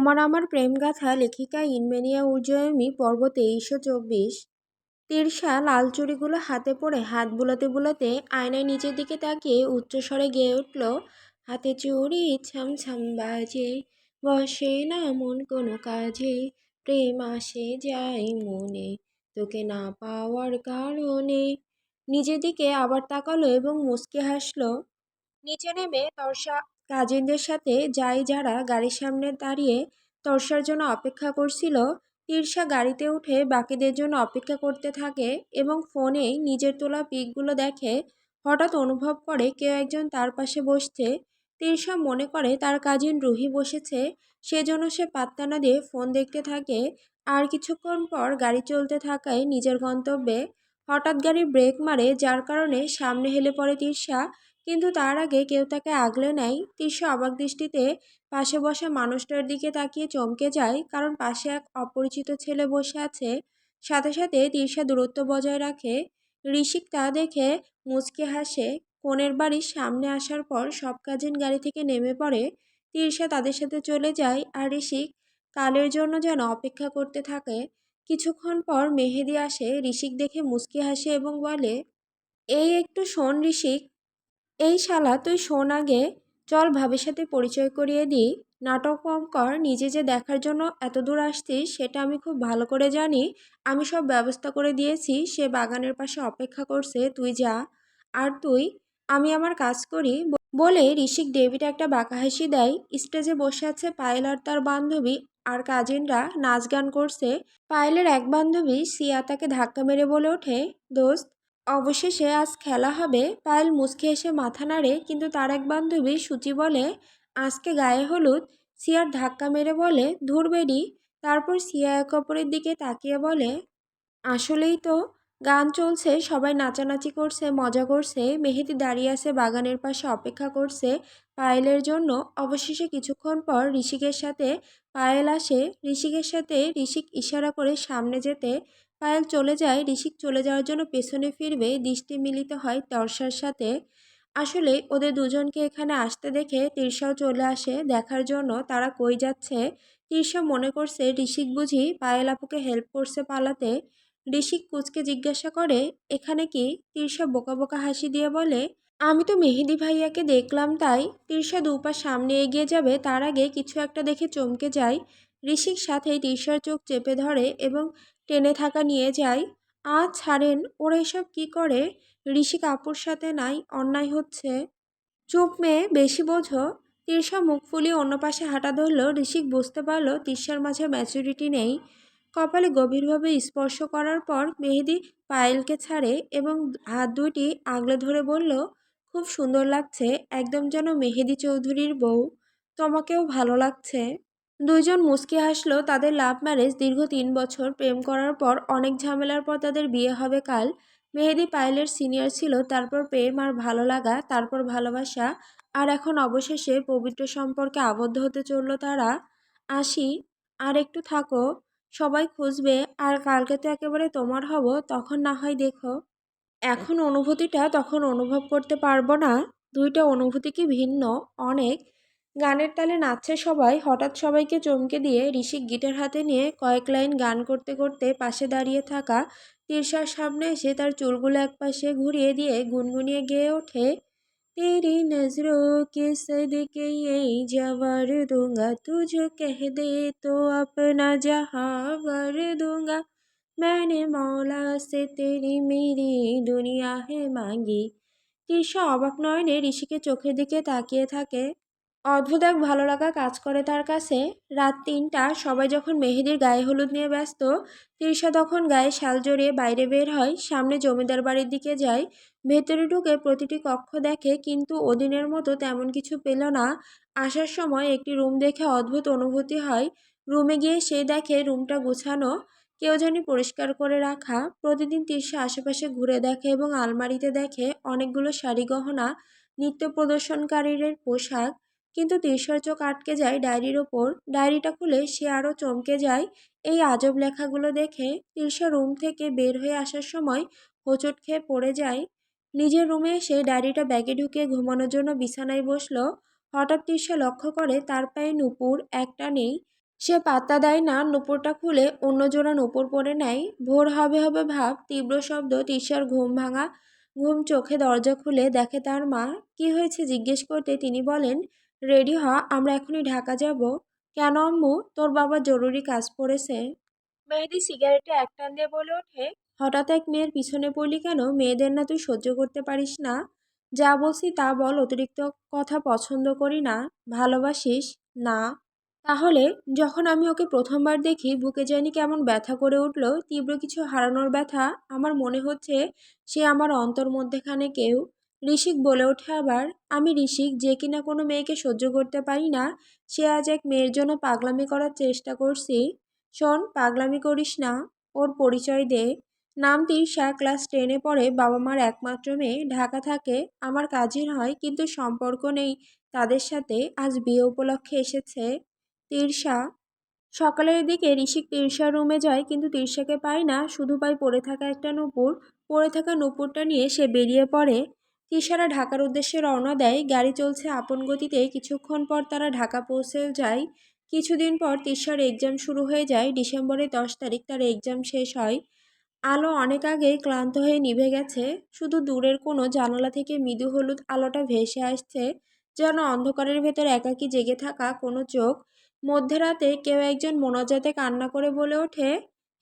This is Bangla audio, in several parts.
তোমার আমার প্রেমগাথা লেখিকা ইনমেনিয়া উর্জয়মী পর্ব তেইশশো চব্বিশ। তিরশা লাল চুড়িগুলো হাতে পড়ে হাত বুলাতে বুলাতে আয়নায় নিচের দিকে তাকিয়ে উচ্চস্বরে গেয়ে উঠল, হাতে চুড়ি ছাম ছাম বাজে, বসে না মন কোনো কাজে, প্রেম আসে যায় মনে, তোকে না পাওয়ার কারণে। নিজের দিকে আবার তাকালো এবং মুচকে হাসলো, নিচে নেমে তর্ষা কাজিনদের সাথে যাই যারা গাড়ির সামনে দাঁড়িয়ে তর্ষার জন্য অপেক্ষা করছিল তিরশা গাড়িতে উঠে বাকিদের জন্য অপেক্ষা করতে থাকে এবং ফোনে নিজের তোলা পিকগুলো দেখে হঠাৎ অনুভব করে কেউ একজন তার পাশে বসছে। তিরশা মনে করে তার কাজিন রুহি বসেছে সেজন্য সে পাত্তা না দিয়ে ফোন দেখতে থাকে। আর কিছুক্ষণ পর গাড়ি চলতে থাকায় নিজের গন্তব্যে হঠাৎ গাড়ি ব্রেক মারে, যার কারণে সামনে হেলে পড়ে তিরশা কিন্তু তার আগে কেউ তাকে আগলে নেয়। তিরশা অবাক দৃষ্টিতে পাশে বসা মানুষটার দিকে তাকিয়ে চমকে যায়, কারণ পাশে এক অপরিচিত ছেলে বসে আছে। সাথে সাথে তিরশা দূরত্ব বজায় রাখে। ঋষিক তা দেখে মুচকে হাসে। কনের বাড়ির সামনে আসার পর সব কাজিন গাড়ি থেকে নেমে পড়ে। তিরশা তাদের সাথে চলে যায় আর ঋষিক কালের জন্য যেন অপেক্ষা করতে থাকে। কিছুক্ষণ পর মেহেদি আসে। ঋষিক দেখে মুচকি হাসে এবং বলে, এই একটু শোন ঋষিক এই শালা তুই শোন আগে, চল ভাবির সাথে পরিচয় করিয়ে দিই। নাটক কম কর নিজে যে দেখার জন্য এত দূর আসছিস সেটা আমি খুব ভালো করে জানি। আমি সব ব্যবস্থা করে দিয়েছি, সে বাগানের পাশে অপেক্ষা করছে, তুই যা। আর তুই, আমি আমার কাজ করি। বলে ঋষিক ডেভিড একটা বাঁকা হাসি দেয়। স্টেজে বসে আছে পায়েল আর তার বান্ধবী আর কাজিনরা নাচ গান করছে। পায়েলের এক বান্ধবী সিয়া তাকে ধাক্কা মেরে বলে ওঠে, দোস্ত অবশেষে আজ খেলা হবে। পায়েল মুচকে এসে মাথা নাড়ে, কিন্তু তার এক বান্ধবী সূচি বলে, আজকে গায়ে হলুদ। সিয়ার ধাক্কা মেরে বলে, ধুর বেরি তারপর সিয়া এক অপরের দিকে তাকিয়ে বলে, আসলেই তো, গান চলছে, সবাই নাচানাচি করছে, মজা করছে, মেহেদি দাঁড়িয়ে আছে বাগানের পাশে অপেক্ষা করছে পায়েলের জন্য। অবশেষে কিছুক্ষণ পর ঋষিকের সাথে পায়েল আসে। ঋষিকের সাথে ঋষিক ইশারা করে সামনে যেতে পায়েল চলে যায়, ঋষিক চলে যাওয়ার জন্য পেছনে ফিরবে, দৃষ্টি মিলিত হয় তর্ষার সাথে। আসলে ওদের দুজনকে এখানে আসতে দেখে তৃষাও চলে আসে, দেখার জন্য তারা কই যাচ্ছে। তৃষা মনে করছে, ঋষিক বুঝি পায়েল আপুকে হেল্প করছে পালাতে। ঋষিক কুচকে জিজ্ঞাসা করে, এখানে কি? তৃষা বোকা বোকা হাসি দিয়ে বলে, আমি তো মেহেদি ভাইয়াকে দেখলাম তাই। তৃষা দুপা সামনে এগিয়ে যাবে, তার আগে কিছু একটা দেখে চমকে যায়। ঋষিক সাথে তৃষার চোখ চেপে ধরে এবং টেনে থাকা নিয়ে যায়। আজ ছাড়েন, ওরা এসব কী করে? ঋষি কাপুর সাথে নাই, অন্যায় হচ্ছে। চুপ মেয়ে, বেশি বোঝো। তিরসা মুখ ফুলিয়ে অন্য পাশে হাঁটা ধরল ঋষিক বুঝতে পারল তিরসার মাঝে ম্যাচুরিটি নেই। কপালে গভীরভাবে স্পর্শ করার পর মেহেদি পায়েলকে ছাড়ে এবং হাত দুইটি আগলে ধরে বলল, খুব সুন্দর লাগছে, একদম যেন মেহেদি চৌধুরীর বউ। তোমাকেও ভালো লাগছে। দুইজন মুচকি হাসলো, তাদের লাভ ম্যারেজ দীর্ঘ তিন বছর প্রেম করার পর অনেক ঝামেলার পর তাদের বিয়ে হবে কাল। মেহেদি পায়েলের সিনিয়র ছিল, তারপর প্রেম আর ভালো লাগা, তারপর ভালোবাসা, আর এখন অবশেষে পবিত্র সম্পর্কে আবদ্ধ হতে চলল তারা। আসি, আর একটু থাকো, সবাই খুঁজবে, আর কালকে তো একেবারে তোমার হব, তখন না হয় দেখো। এখন অনুভূতিটা তখন অনুভব করতে পারব না। দুইটা অনুভূতি কি ভিন্ন? অনেক। গানের তালে নাচছে সবাই। হঠাৎ সবাইকে চমকে দিয়ে ঋষিক গিটার হাতে নিয়ে কয়েক লাইন গান করতে করতে পাশে দাঁড়িয়ে থাকা তীর্ষার সামনে এসে তার চুলগুলো একপাশে ঘুরিয়ে দিয়ে গুনগুনিয়ে গেয়ে ওঠে, তেরি নজর কে সদকে এই জবর দুঙ্গা, তুঝো কেহ দে তো আপনা জহাবর দুঙ্গা। মানে মৌলা সে তেরি মেরি দুনিয়া হে মাঙ্গি তীর্ষা অবাক নয়নে ঋষিকে চোখের দিকে তাকিয়ে থাকে। অদ্ভুত এক ভালো লাগা কাজ করে তার কাছে। রাত তিনটা, সবাই যখন মেহেদির গায়ে হলুদ নিয়ে ব্যস্ত, তৃষা তখন গায়ে শাল জড়িয়ে বাইরে বের হয়, সামনে জমিদার বাড়ির দিকে যায়। ভেতরে ঢুকে প্রতিটি কক্ষ দেখে কিন্তু ওদিনের মতো তেমন কিছু পেল না। আসার সময় একটি রুম দেখে অদ্ভুত অনুভূতি হয়। রুমে গিয়ে সে দেখে রুমটা গুছানো, কেউ জানি পরিষ্কার করে রাখা। প্রতিদিন তৃষা আশেপাশে ঘুরে দেখে এবং আলমারিতে দেখে অনেকগুলো শাড়ি গহনা, নৃত্য প্রদর্শনকারীর পোশাক কিন্তু তিরশার চোখ আটকে যায় ডায়েরির ওপর। ডায়েরিটা খুলে সে আরও চমকে যায়। এই আজব লেখাগুলো দেখে তিরশা রুম থেকে বের হয়ে আসার সময় হোঁচট খেয়ে পড়ে যায়। নিজের রুমে এসে ডায়েরিটা ব্যাগে ঢুকে ঘুমানোর জন্য বিছানায় বসল। হঠাৎ তিরশা লক্ষ্য করে তার পায়ে নুপুর একটা নেই। সে পাত্তা দেয় না, নুপুরটা খুলে অন্য জোড়া নুপুর পরে নেয়। ভোর হবে হবে ভাব, তীব্র শব্দ তিশার ঘুম ভাঙা, ঘুম চোখে দরজা খুলে দেখে তার মা, কি হয়েছে? জিজ্ঞেস করতে তিনি বলেন রেডি হ, আমরা এখনই ঢাকা যাব। কেন আম্মু? তোর বাবা জরুরি কাজ পড়েছে মেহেদি সিগারেটে এক টান দিয়ে বলে ওঠে, হঠাৎ এক মেয়ের পিছনে পড়লি কেন? মেয়েদের না তুই সহ্য করতে পারিস না। যা বলছি তা বল, অতিরিক্ত কথা পছন্দ করি না। ভালোবাসিস? না। তাহলে যখন আমি ওকে প্রথমবার দেখি, বুকে জানি কেমন ব্যথা করে উঠল, তীব্র কিছু হারানোর ব্যথা। আমার মনে হচ্ছে সে আমার অন্তর মধ্যেখানে কেউ ঋষিক বলে ওঠে আবার, আমি ঋষিক, যে কিনা কোনো মেয়েকে সহ্য করতে পারি না, সে আজ এক মেয়ের জন্য পাগলামি করার চেষ্টা করছি। শোন, পাগলামি করিস না, ওর পরিচয় দে। নাম তিরশা, ক্লাস টেনে পড়ে বাবা মার একমাত্র মেয়ে। ঢাকা থাকে, আমার কাজিন হয়, কিন্তু সম্পর্ক নেই তাদের সাথে। আজ বিয়ে উপলক্ষে এসেছে তিরশা। সকালের দিকে ঋষিক তিরশার রুমে যায়, কিন্তু তিরশাকে পায় না। শুধু পায় পড়ে থাকা একটা নুপুর। পড়ে থাকা নুপুরটা নিয়ে সে বেরিয়ে পড়ে। তিশারা ঢাকার উদ্দেশ্যে রওনা দেয়। গাড়ি চলছে আপন গতিতে। কিছুক্ষণ পর তারা ঢাকা পৌঁছে যায়। কিছুদিন পর তিশার এক্সাম শুরু হয়ে যায়। ডিসেম্বরের দশ তারিখ তার এক্সাম শেষ হয়। আলো অনেক আগেই ক্লান্ত হয়ে নিভে গেছে। শুধু দূরের কোনো জানালা থেকে মৃদু হলুদ আলোটা ভেসে আসছে, যেন অন্ধকারের ভেতর একাকী জেগে থাকা কোনো চোখ। মধ্যরাতে কেউ একজন মোনাজাতে কান্না করে বলে ওঠে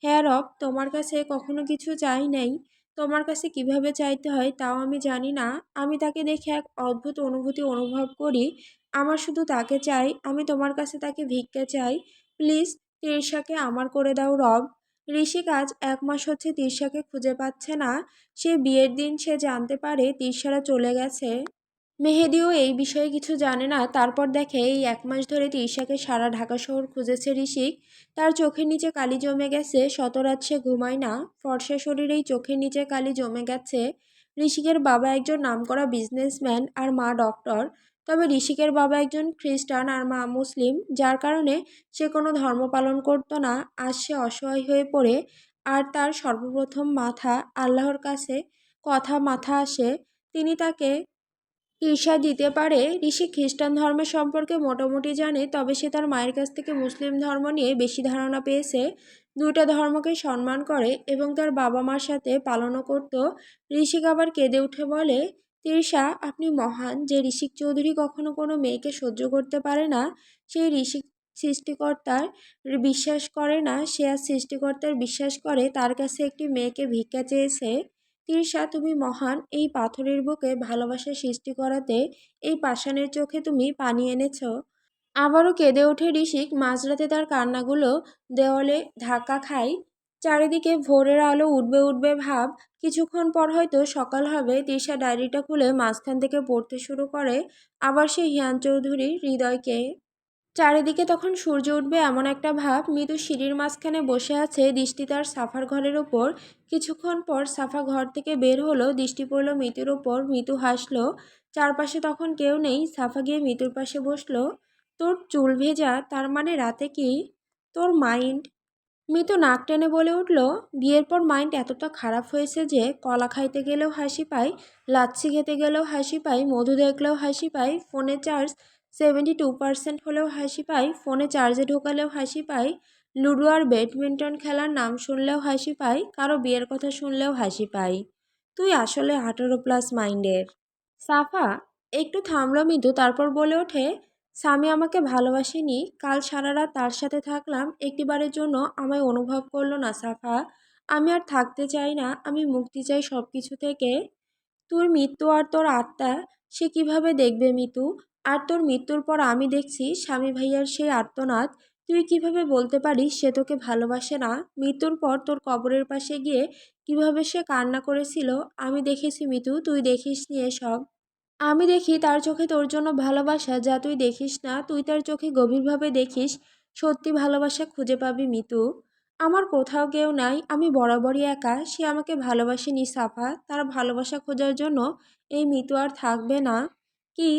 হ্যাঁ রব, তোমার কাছে কখনো কিছু চাই নাই। তোমার কাছে কীভাবে চাইতে হয় তাও আমি জানি না। আমি তাকে দেখে এক অদ্ভুত অনুভূতি অনুভব করি। আমার শুধু তাকে চাই, আমি তোমার কাছে তাকে ভিক্ষা চাই। প্লিজ, তিরসাকে আমার করে দাও রব। ঋষিকাজ এক মাস হচ্ছে তিরসাকে খুঁজে পাচ্ছে না। সে বিয়ের দিন সে জানতে পারে তিরসারা চলে গেছে। মেহেদিও এই বিষয়ে কিছু জানে না। তারপর দেখে এই এক মাস ধরে তিরসাকে সারা ঢাকা শহর খুঁজেছে ঋষিক তার চোখের নিচে কালি জমে গেছে শতরাত সে ঘুমায় না। ফর্সা শরীরেই চোখের নিচে কালি জমে গেছে। ঋষিকের বাবা একজন নামকরা বিজনেসম্যান আর মা ডক্টর তবে ঋষিকের বাবা একজন খ্রিস্টান আর মা মুসলিম, যার কারণে সে কোনো ধর্ম পালন করতো না। আজ সে অসহায় হয়ে পড়ে আর তার সর্বপ্রথম মাথা আল্লাহর কাছে, কথা মাথা আসে। তিনি তাকে ঈর্ষা দিতে পারে। ঋষি খ্রিস্টান ধর্ম সম্পর্কে মোটামুটি জানে, তবে সে তার মায়ের কাছ থেকে মুসলিম ধর্ম নিয়ে বেশি ধারণা পেয়েছে। দুইটা ধর্মকে সম্মান করে এবং তার বাবা মার সাথে পালনও করত। ঋষিক আবার কেঁদে উঠে বলে, তিরসা, আপনি মহান। যে ঋষিক চৌধুরী কখনো কোনো মেয়েকে সহ্য করতে পারে না, সেই ঋষিক সৃষ্টিকর্তার বিশ্বাস করে না। সে আর সৃষ্টিকর্তার বিশ্বাস করে, তার কাছে একটি মেয়েকে ভিক্ষা চেয়েছে। তিরসা তুমি মহান এই পাথরের বুকে ভালোবাসা সৃষ্টি করাতে এই পাষাণের চোখে তুমি পানি এনেছ। আবারও কেঁদে ওঠে ঋষিক, মাঝরাতে তার কান্নাগুলো দেওয়ালে ধাক্কা খায়। চারিদিকে ভোরের আলো উঠবে উঠবে ভাব, কিছুক্ষণ পর হয়তো সকাল হবে তিশা ডায়েরিটা খুলে মাঝখান থেকে পড়তে শুরু করে। আবার সে হিয়ান চৌধুরীর হৃদয়কে চারিদিকে তখন সূর্য উঠবে এমন একটা ভাব মৃদু সিঁড়ির মাঝখানে বসে আছে দৃষ্টি তার সাফার ঘরের ওপর। কিছুক্ষণ পর সাফা ঘর থেকে বের হলো, দৃষ্টি পড়ল মিতুর ওপর। মৃতু হাসলো, চারপাশে তখন কেউ নেই। সাফা গিয়ে মিতুর পাশে বসল, তোর চুল ভেজা, তার মানে রাতে কি? তোর মাইন্ড? মিতু নাক টেনে বলে উঠল, বিয়ের পর মাইন্ড এতটা খারাপ হয়েছে যে কলা খাইতে গেলেও হাসি পায়, লাচ্ছি খেতে গেলেও হাসি পায়, মধু দেখলেও হাসি পায়, ফোনে চার্জ সেভেন্টি টু পার্সেন্ট হলেও হাসি পাই ফোনে চার্জে ঢোকালেও হাসি পাই লুডো আর ব্যাডমিন্টন খেলার নাম শুনলেও হাসি পাই কারও বিয়ের কথা শুনলেও হাসি পাই তুই আসলে আঠারো প্লাস মাইন্ডের। সাফা, একটু থামলো মৃদু তারপর বলে ওঠে, স্বামী আমাকে ভালোবাসেনি, কাল সারা রাত তার সাথে থাকলাম, একটিবারের জন্য আমায় অনুভব করল না সাফা। আমি আর থাকতে চাই না, আমি মুক্তি চাই সব কিছু থেকে। তোর মৃত্যু আর তোর আত্মা, সে কীভাবে দেখবে মিতু? আর তোর মৃত্যুর পর আমি দেখছি স্বামী ভাইয়ার সেই আর্তনাদ। তুই কীভাবে বলতে পারিস সে তোকে ভালোবাসে না? মৃত্যুর পর তোর কবরের পাশে গিয়ে কীভাবে সে কান্না করেছিল? আমি দেখেছি মিতু, তুই দেখিস নি এসব। আমি দেখি তার চোখে তোর জন্য ভালোবাসা যা তুই দেখিস না। তুই তার চোখে গভীরভাবে দেখিস। সত্যি ভালোবাসা খুঁজে পাবি মিতু। আমার কোথাও কেউ নাই, আমি বরাবরই একা। সে আমাকে ভালোবাসেনি সাফা। তার ভালোবাসা খোঁজার জন্য এই মিতু আর থাকবে না। কি?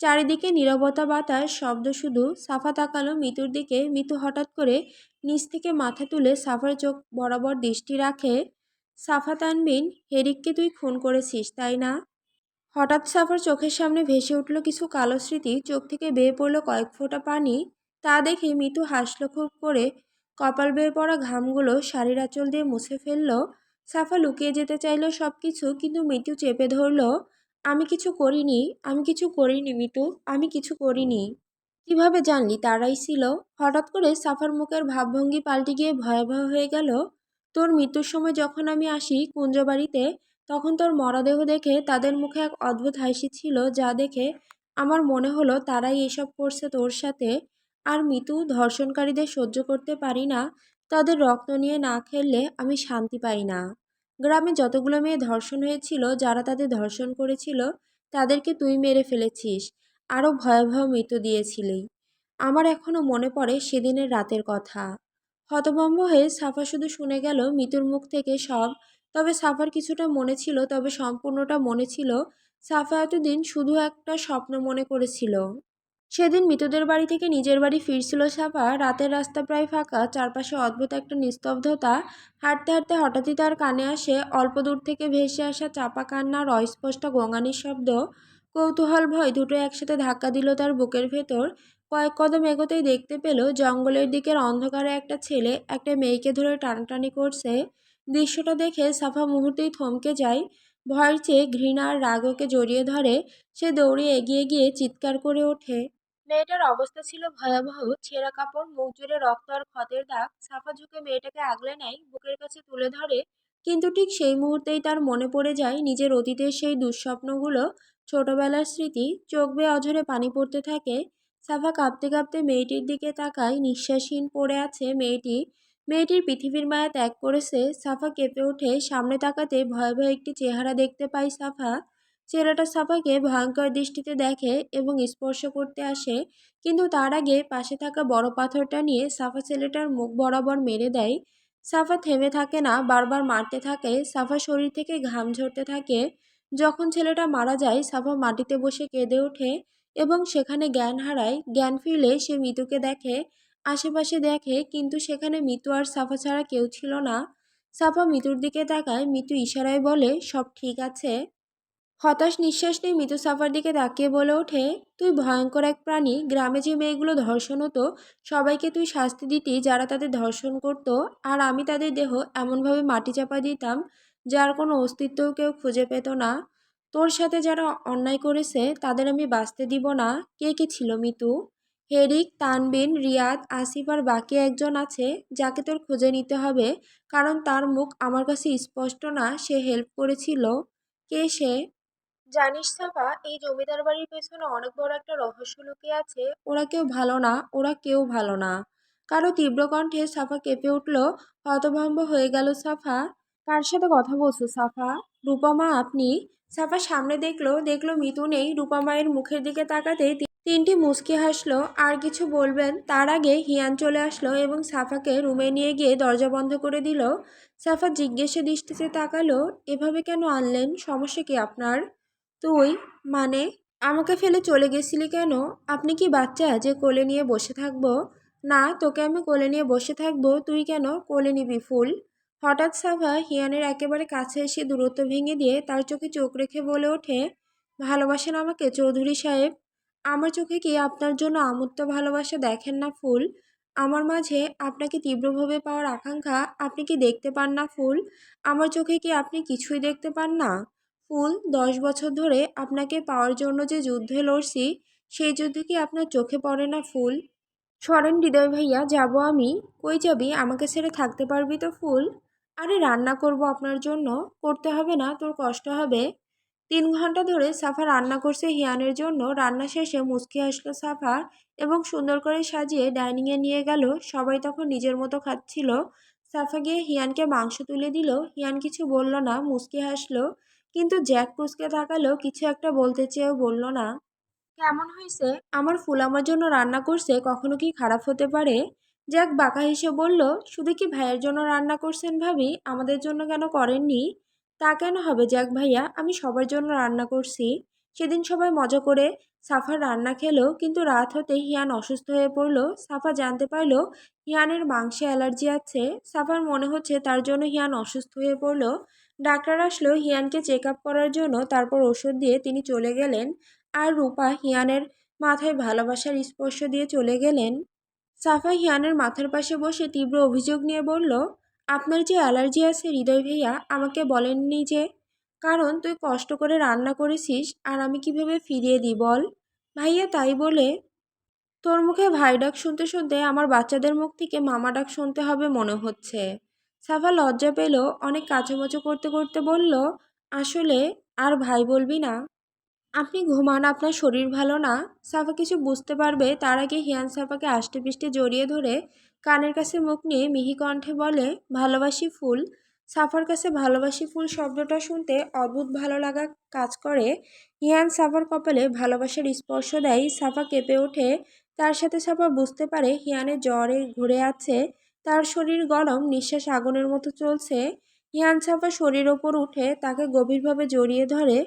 চারিদিকে নীরবতা বাতাস, শব্দ শুধু, সাফা তাকালো মিতুর দিকে। মিতু হঠাৎ করে নিচ থেকে মাথা তুলে সাফার চোখ বরাবর দৃষ্টি রাখে। সাফা তানবিন, হেরিককে তুই খুন করেছিস, তাই না? হঠাৎ সাফার চোখের সামনে ভেসে উঠল কিছু কালো স্মৃতি। চোখ থেকে বেয়ে পড়ল কয়েক ফোঁটা পানি। তা দেখে মিতু হাসল খুব করে। কপাল বেয়ে পড়া ঘামগুলো শাড়ির আঁচল দিয়ে মুছে ফেলল। সাফা লুকিয়ে যেতে চাইলো সব কিছু কিন্তু মিতু চেপে ধরলো। আমি কিছু করিনি, আমি কিছু করিনি মিতু, আমি কিছু করিনি। কীভাবে জানলি? তারাই ছিল। হঠাৎ করে সাফার মুখের ভাবভঙ্গি পাল্টে গিয়ে ভয়াবহ হয়ে গেল। তোর মৃত্যুর সময় যখন আমি আসি কুঞ্জবাড়িতে, তখন তোর মরদেহ দেখে তাদের মুখে এক অদ্ভুত হাসি ছিল যা দেখে আমার মনে হলো তারাই এসব করছে তোর সাথে। আর মিতু ধর্ষণকারীদের সহ্য করতে পারি না, তাদের রক্ত নিয়ে না খেললে আমি শান্তি পাই না। গ্রামে যতগুলো মেয়ে ধর্ষণ হয়েছিল, যারা তাদের ধর্ষণ করেছিল, তাদেরকে তুই মেরে ফেলেছিস। আরও ভয়াবহ মৃত্যু দিয়েছিলি। আমার এখনও মনে পড়ে সেদিনের রাতের কথা। হতভম্ব হয়ে সাফা শুধু শুনে গেল মিতুর মুখ থেকে সব। তবে সাফার কিছুটা মনে ছিল, তবে সম্পূর্ণটা মনে ছিল। সাফা এতদিন শুধু একটা স্বপ্ন মনে করেছিল। সেদিন মৃতদের বাড়ি থেকে নিজের বাড়ি ফিরছিল সাফা রাতের রাস্তা প্রায় ফাঁকা, চারপাশে অদ্ভুত একটা নিস্তব্ধতা। হাঁটতে হাঁটতে হঠাৎই তার কানে আসে অল্প দূর থেকে ভেসে আসা চাপা কান্নার অস্পষ্ট গঙ্গানির শব্দ। কৌতূহল ভয় দুটো একসাথে ধাক্কা দিল তার বুকের ভেতর। কয়েক কদম এগোতেই দেখতে পেল জঙ্গলের দিকের অন্ধকারে একটা ছেলে একটা মেয়েকে ধরে টানাটানি করছে। দৃশ্যটা দেখে সাফা মুহূর্তেই থমকে যায়। ভয়ের চেয়ে ঘৃণার আর রাগ ওকে জড়িয়ে ধরে। সে দৌড়ে এগিয়ে গিয়ে চিৎকার করে ওঠে। মেয়েটার অবস্থা ছিল ভয়াবহ। ছেঁড়া কাপড়, মুখ জুড়ে রক্ত আর ক্ষতের দাগ। সাফা ঝুঁকে মেয়েটাকে আগলে নেয়, বুকের কাছে তুলে ধরে। কিন্তু ঠিক সেই মুহূর্তেই তার মনে পড়ে যায় নিজের অতীতের সেই দুঃস্বপ্নগুলো, ছোটবেলার স্মৃতি। চোখ বেয়ে অঝরে পানি পড়তে থাকে। সাফা কাঁপতে কাঁপতে মেয়েটির দিকে তাকায়। নিঃশ্বাসহীন পড়ে আছে মেয়েটি। মেয়েটির পৃথিবীর মায়া ত্যাগ করেছে। সাফা কেঁপে ওঠে। সামনে তাকাতে ভয়াবহ একটি চেহারা দেখতে পায় সাফা। ছেলেটা সাফাকে ভয়ঙ্কর দৃষ্টিতে দেখে এবং স্পর্শ করতে আসে, কিন্তু তার আগে পাশে থাকা বড় পাথরটা নিয়ে সাফা ছেলেটার মুখ বরাবর মেরে দেয়। সাফা থেমে থাকে না, বারবার মারতে থাকে, সাফা শরীর থেকে ঘাম ঝরতে থাকে। যখন ছেলেটা মারা যায়, সাফা মাটিতে বসে কেঁদে ওঠে এবং সেখানে জ্ঞান হারায়। জ্ঞান ফিরলে সে মিতুকে দেখে, আশেপাশে দেখে, কিন্তু সেখানে মিতু আর সাফা ছাড়া কেউ ছিল না। সাফা মিতুর দিকে তাকায় মিতু ইশারায় বলে, সব ঠিক আছে। হতাশ নিঃশ্বাস নিয়ে মৃত সাফার দিকে তাকিয়ে বলে ওঠে, তুই ভয়ঙ্কর এক প্রাণী। গ্রামে যে মেয়েগুলো ধর্ষণ হতো, সবাইকে তুই শাস্তি দিতি, যারা তাদের ধর্ষণ করত। আর আমি তাদের দেহ এমনভাবে মাটি চাপা দিতাম, যার কোনো অস্তিত্বও কেউ খুঁজে পেত না। তোর সাথে যারা অন্যায় করেছে, তাদের আমি বাঁচতে দিব না। কে কে ছিল মিতু? হেরিক, তানবিন, রিয়াদ, আসিফ আর বাকি একজন আছে, যাকে তোর খুঁজে নিতে হবে। কারণ তার মুখ আমার কাছে স্পষ্ট না, সে হেল্প করেছিল। কে সে? জানিস সাফা এই জমিদার বাড়ির পেছনে অনেক বড় একটা রহস্য লুকিয়ে আছে। ওরা কেউ ভালো না, ওরা কেউ ভালো না। কারও তীব্র কণ্ঠে সাফা কেঁপে উঠল, হতভম্ব হয়ে গেল সাফা। কার সাথে কথা বলছো সাফা? রূপমা আপনি? সাফা সামনে দেখল দেখল মিতু নেই। রূপমায়ের মুখের দিকে তাকাতে তিনটি মুচকি হাসলো। আর কিছু বলবেন? তার আগে হিয়ান চলে আসলো এবং সাফাকে রুমে নিয়ে গিয়ে দরজা বন্ধ করে দিল। সাফা জিজ্ঞেসে দৃষ্টিতে তাকালো, এভাবে কেন আনলেন? সমস্যা কি আপনার? তুই? মানে? আমাকে ফেলে চলে গেছিলি কেন? আপনি কি বাচ্চা যে কোলে নিয়ে বসে থাকব? না, তোকে আমি কোলে নিয়ে বসে থাকব। তুই কেন কোলে নিবি ফুল? হঠাৎ সাভা হিয়ানের একেবারে কাছে এসে দূরত্ব ভেঙে দিয়ে তার চোখে চোখ রেখে বলে ওঠে, ভালোবাসেন আমাকে, চৌধুরী সাহেব। আমার চোখে কি আপনার জন্য আমূর্ত ভালোবাসা দেখেন না ফুল? আমার মাঝে আপনাকে তীব্রভাবে পাওয়ার আকাঙ্ক্ষা আপনি কি দেখতে পান না ফুল? আমার চোখে কি আপনি কিছুই দেখতে পান না? ফুল দশ বছর ধরে আপনাকে পাওয়ার জন্য যে যুদ্ধে লড়ছি, সেই যুদ্ধে কি আপনার চোখে পড়ে না ফুল? সরেন হৃদয় ভাইয়া, যাব আমি। কই যাবি? আমাকে ছেড়ে থাকতে পারবি তো ফুল? আরে রান্না করব আপনার জন্য। করতে হবে না, তোর কষ্ট হবে। তিন ঘণ্টা ধরে সাফা রান্না করছে হিয়ানের জন্য। রান্না শেষে মুচকি আসলো সাফা এবং সুন্দর করে সাজিয়ে ডাইনিংয়ে নিয়ে গেল। সবাই তখন নিজের মতো খাচ্ছিল। সাফা গিয়ে হিয়ানকে মাংস তুলে দিল। হিয়ান কিছু বলল না, মুচকি হাসলো। কিন্তু জ্যাক কুচকে তাকালো কিছু একটা বলতে চেয়েও বলল না। কেমন হয়েছে? আমার ফুল আমার জন্য রান্না করছে, কখনো কি খারাপ হতে পারে? জ্যাক বাঁকা হেসে বলল, শুধু কি ভাইয়ের জন্য রান্না করছেন ভাবি? আমাদের জন্য কেন করেননি? তা কেন হবে জ্যাক ভাইয়া? আমি সবার জন্য রান্না করছি। সেদিন সবাই মজা করে সাফার রান্না খেলো, কিন্তু রাত হতে হিয়ান অসুস্থ হয়ে পড়ল। সাফা জানতে পারল হিয়ানের মাংসে অ্যালার্জি আছে। সাফার মনে হচ্ছে তার জন্য হিয়ান অসুস্থ হয়ে পড়ল। ডাক্তার আসলো হিয়ানকে চেক আপ করার জন্য তারপর ওষুধ দিয়ে তিনি চলে গেলেন। আর রূপা হিয়ানের মাথায় ভালোবাসার স্পর্শ দিয়ে চলে গেলেন। সাফা হিয়ানের মাথার পাশে বসে তীব্র অভিযোগ নিয়ে বলল, আপনার যে অ্যালার্জি আছে হৃদয় ভাইয়া, আমাকে বলেননি যে, কারণ তুই কষ্ট করে রান্না করেছিস আর আমি কীভাবে ফিরিয়ে দিই বল? ভাইয়া তাই বলে, তোর মুখে ভাই ডাক শুনতে শুনতে আমার বাচ্চাদের মুখ থেকে মামা ডাক শুনতে হবে মনে হচ্ছে। সাফা লজ্জা পেল, অনেক কাচুমাচু করতে করতে বলল, আসলে আর ভাই বলবি না। আপনি ঘুমান, আপনার শরীর ভালো না। সাফা কিছু বুঝতে পারবে। তার আগে হিয়ান সাফাকে আষ্টে পিষ্টে জড়িয়ে ধরে কানের কাছে মুখ নিয়ে মিহি কণ্ঠে বলে, ভালোবাসি ফুল। সাফার কাছে ভালোবাসি ফুল শব্দটা শুনতে অদ্ভুত ভালো লাগা কাজ করে। হিয়ান সাফার কপালে ভালোবাসার স্পর্শ দেয়। সাফা কেঁপে ওঠে। তার সাথে সাফা বুঝতে পারে হিয়ানের জ্বরে ঘুরে আছে। তার শরীর গরম, নিঃশ্বাস আগুনের মতো চলছে। হিয়ান সাফা শরীর ওপর উঠে তাকে গভীরভাবে জড়িয়ে ধরে।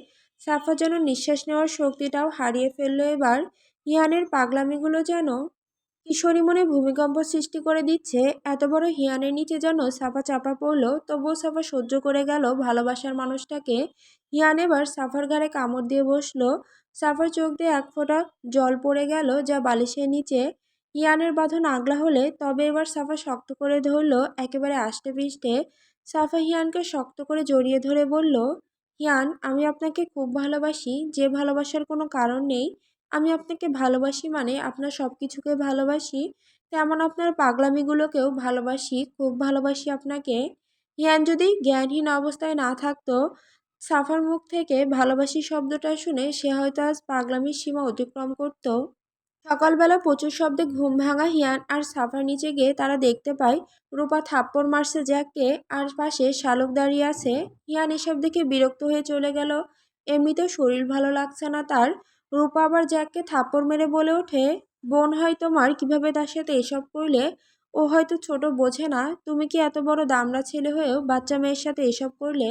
সাফা যেন নিঃশ্বাস নেওয়ার শক্তিটাও হারিয়ে ফেলল এবার। হিয়ানের পাগলামিগুলো যেন কিশোরী মনে ভূমিকম্প সৃষ্টি করে দিচ্ছে। এত বড় হিয়ানের নিচে যেন সাফা চাপা পড়ল, তবুও সাফা সহ্য করে গেল ভালোবাসার মানুষটাকে। হিয়ান এবার সাফার ঘাড়ে কামড় দিয়ে বসল। সাফার চোখ দিয়ে এক ফোঁটা জল পড়ে গেল যা বালিশের নিচে হিয়ানের বাঁধন আগলা হলে তবে এবার সাফা শক্ত করে ধরলো, একেবারে আষ্টে পিষ্টে সাফা হিয়ানকে শক্ত করে জড়িয়ে ধরে বলল, হিয়ান, আমি আপনাকে খুব ভালোবাসি, যে ভালোবাসার কোনো কারণ নেই। আমি আপনাকে ভালোবাসি মানে আপনার সব কিছুকে ভালোবাসি। তেমন আপনার পাগলামিগুলোকেও ভালোবাসি, খুব ভালোবাসি আপনাকে। হিয়ান যদি জ্ঞানহীন অবস্থায় না থাকতো, সাফার মুখ থেকে ভালোবাসি শব্দটা শুনে সে হয়তো আজ পাগলামির সীমা অতিক্রম করত। সকালবেলা প্রচুর শব্দে ঘুম ভাঙা হিয়ান আর সাফার নিচে গিয়ে তারা দেখতে পায়, রূপা থাপ্পড় মারছে জ্যাককে আর পাশে শালক দাঁড়িয়ে আছে। হিয়ান এসব দেখে বিরক্ত হয়ে চলে গেল। এমনিতেও শরীর ভালো লাগছে না তার। রূপা আবার জ্যাককে থাপ্পড় মেরে বলে ওঠে, বোন হয় তোমার, কীভাবে তার সাথে এসব করলে? ও হয়তো ছোট, বোঝে না। তুমি কি এত বড় দামড়া ছেলে হয়েও বাচ্চা মেয়ের সাথে এসব করলে?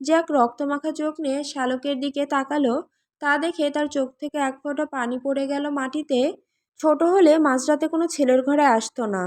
জ্যাক রক্তমাখা চোখ নিয়ে শালকের দিকে তাকালো। তা দেখে তার চোখ থেকে এক ফোঁটা পানি পড়ে গেল মাটিতে। ছোট হলে মাঝরাতে কোনো ছেলের ঘরে আসতো না।